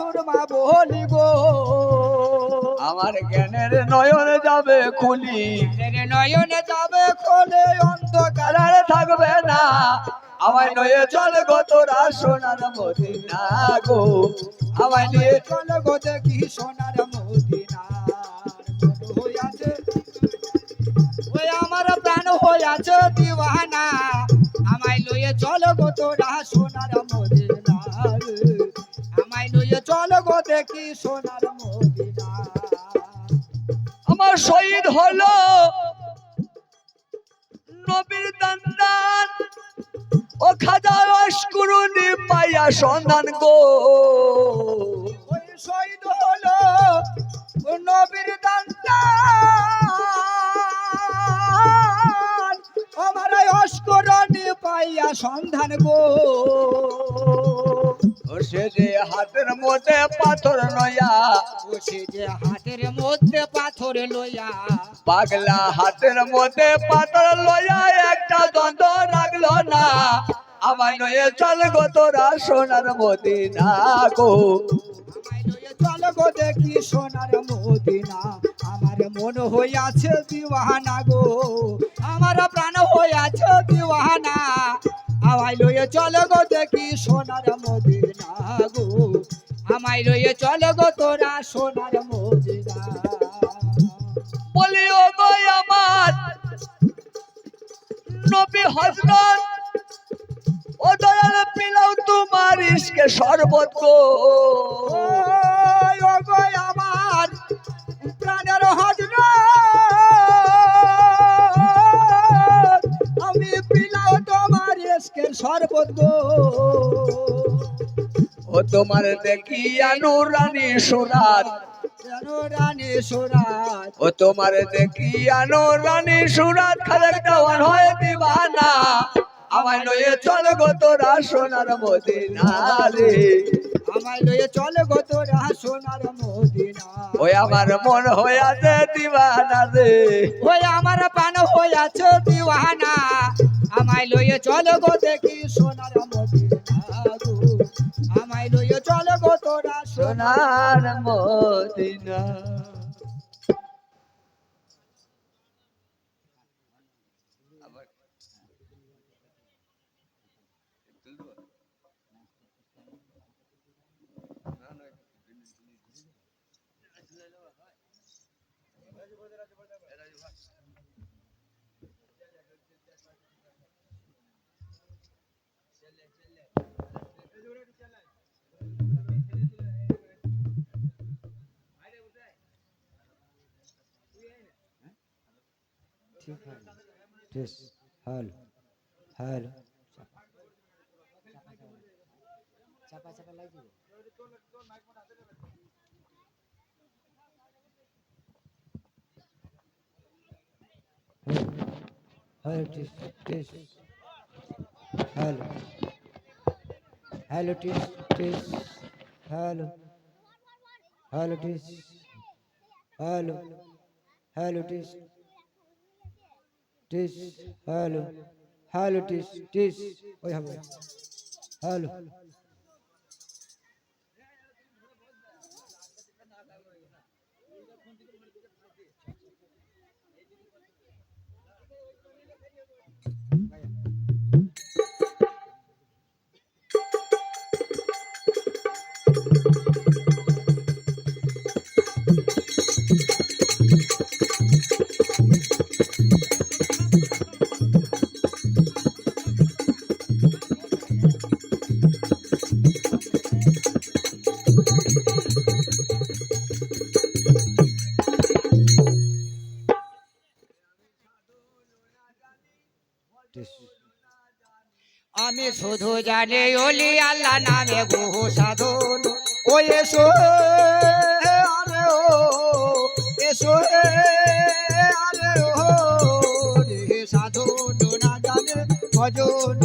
সুরমা বলি গো। আমার জ্ঞানের নয়ন যাবে খুলি। নয়নে যাবে খোলে। অন্ধকার থাকবে না। আমায় নয়ে চল গো তোরা সোনার মদিনা গো। আমায় নিয়ে চল গো দেখি সোনার মদিনা। ওই আমার প্রাণ হইয়াছে দিওয়ানা। আমায় লইয়ে চল গো তোরা সোনার মদিনা। চল গো দেখি সোনার মদিনা। আমার শহীদ হলো নবীর দান্দান ও খাজা অস্কুরুনি পাইয়া সন্ধান গো। ওই শহীদ হলো নবীর দান্তান আমার অস্করণী পাইয়া সন্ধান গো। সে যে হাতের মধ্যে পাথর নয়া। ও যে হাতের মধ্যে পাথর লইয়া পাগলা হাতের মধ্যে পাথর লয়া একটা দ্বন্দ্ব রাখল না। আমায় নয়ে চল গো তোরা সোনার মদিনা গো। চল গো দেখি সোনার মদিনা। আমার মন হইয়াছে দিওয়ানা গো। আমার প্রাণ হইয়াছে দিওয়ানা। আমায় লইয়া চল গো দেখি সোনার মদিনা। আমায় লইয়া চল গো তোরা সোনার মদিনা বলি, ও গো আমার নবী হজরত, ও দয়াল পিলাও তোমার ইসকে শরবত গো। ও গো আমার প্রাণের হজরত, আমি পিলাও তোমার এসকের শরবত গো। ও তোমার দেখি আনুরানি সুরাত রানী ও তোমার দেখি আনুরানি সুরাত খালেক দেওয়ান হয় দিবানা। আমায় নয়ে চল গো তোরা সোনার মদিনা রে। আমায় লইয়ে চলে গো তোরা সোনার মদিনা ওই আমার মন হয়ে আছে দিবানা রে। ওই আমার পান হইয়াছে দিওয়ানা। আমায় লইয়ে চলে গো দেখি সোনার আমায় লইয়ে চলে গো তোরা সোনার মদিনা। ঠিক है টেস হ্যালো হ্যালো চাপা চাপা লাগবে hello test test hello hello test test hello hello test hello hello test টিস hello hello টিস টিস ওই হবে হ্যালো আমি শুধু জানি ওলি আল্লাহ নামে বহু সাধন। ও এসো আরে ও এসো সাধু আরে ও রে সাধন না জানে ভজন